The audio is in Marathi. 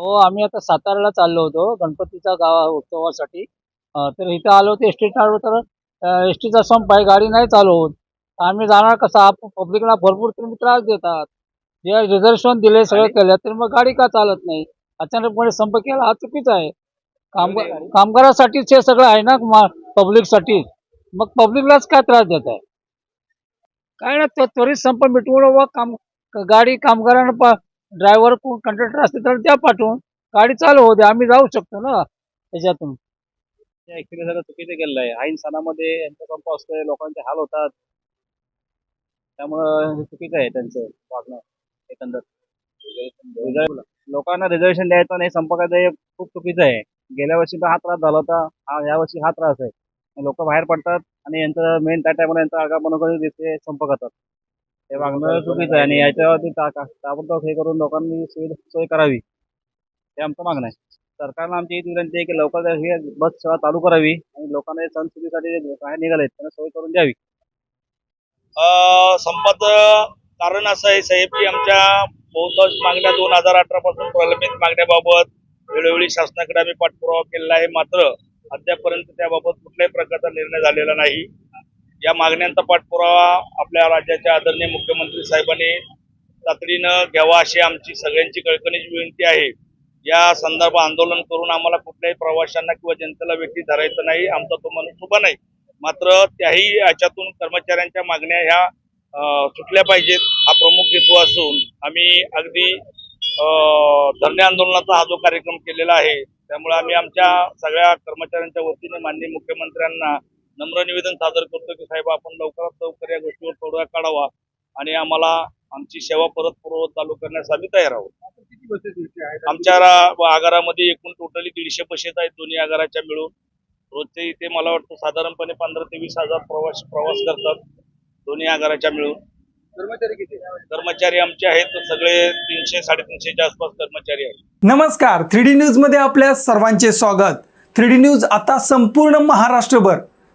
हो आम्ही आता साताऱ्याला चाललो होतो गणपतीच्या गावा उत्सवासाठी. तर इथं आलो होतो एस टी तर एस टीचा संप आहे गाडी नाही चालू होत. आम्ही जाणार कसा? पब्लिकला भरपूर तुम्ही त्रास देतात. जे रिझर्वेशन दिले सगळं केलं तर मग गाडी का चालत नाही? अचानकपणे संप केला हा चुकीचा आहे. कामगार कामगारासाठीच हे सगळं आहे ना पब्लिकसाठी मग पब्लिकलाच काय त्रास देत आहे? काय ना त्व- त्वरित संप मिटवून व काम गाडी कामगारांना ड्रायव्हर कंडक्टर असते तर त्या पाठवून गाडी चालू होते द्या आम्ही जाऊ शकतो ना त्याच्यातून. ऍक्च्युली चुकीचं केलेलं आहे ऐन सणामध्ये यांचा संप असतोय लोकांचे हाल होतात. त्यामुळं हे चुकीचं आहे त्यांचं वागणं एकंदर रिझर्व- लोकांना रिझर्वेशन द्यायचं नाही संप करायचं हे खूप चुकीचं आहे. गेल्या वर्षी पण हा त्रास झाला होता हा या वर्षी हा त्रास आहे. लोक बाहेर पडतात आणि यांचं मेन त्या टायमाला यांचा आगा दिसते संप करतात हे मागणं चुकीचं आहे आणि याच्यावरती ता- ताबडतोब हे करून लोकांनी सुविधा सोय करावी. हे आमचं मागणं आहे. सरकारनं आमची हीच विनंती आहे की लवकर ही बस सेवा चालू करावी आणि लोकांना सण सुधीसाठी बाहेर निघाले त्यांना सोय करून द्यावी. अ, कारण असं आहे साहेब की आमच्या बहुतांश मागण्या दोन हजार अठरा पासून प्रलंबित मागण्याबाबत वेळोवेळी शासनाकडे आम्ही पाठपुरावा केलेला आहे. मात्र अद्यापपर्यंत त्याबाबत कुठल्याही प्रकारचा निर्णय झालेला नाही. या मागण्यांचा पाठपुरावा आपल्या राज्याच्या आदरणीय मुख्यमंत्री साहेबांनी तातडीनं घ्यावा अशी आमची सगळ्यांची कळकणीची विनंती आहे. या संदर्भात आंदोलन करून आम्हाला कुठल्याही प्रवाशांना किंवा जनतेला व्यक्ती धरायचं नाही आमचा तो माणूस उभा नाही. मात्र त्याही याच्यातून कर्मचाऱ्यांच्या मागण्या ह्या सुटल्या पाहिजेत हा प्रमुख हेतू असून आम्ही अगदी धरणे आंदोलनाचा हा जो कार्यक्रम केलेला आहे त्यामुळे आम्ही आमच्या सगळ्या कर्मचाऱ्यांच्या वतीने माननीय मुख्यमंत्र्यांना नम्र निवेदन सादर करतो की साहेब आपण लवकरात लवकर या गोष्टीवर तोडगा काढावा आणि आम्हाला आमची सेवा परत पूर्ववत चालू करण्यास आम्ही तयार आहोत. आमच्या आगारामध्ये एकूण टोटली दीडशे बसेस आहेत दोन्ही आगाराच्या मिळून. रोजचे इथे मला वाटतं साधारणपणे पंधरा ते वीस हजार प्रवास प्रवास करतात दोन्ही आगाराच्या मिळून. कर्मचारी किती कर्मचारी आमचे आहेत सगळे तीनशे साडेतीनशेच्या आसपास कर्मचारी आहेत. नमस्कार थ्री डी न्यूजमध्ये आपल्या सर्वांचे स्वागत. थ्री डी न्यूज आता संपूर्ण महाराष्ट्रभर.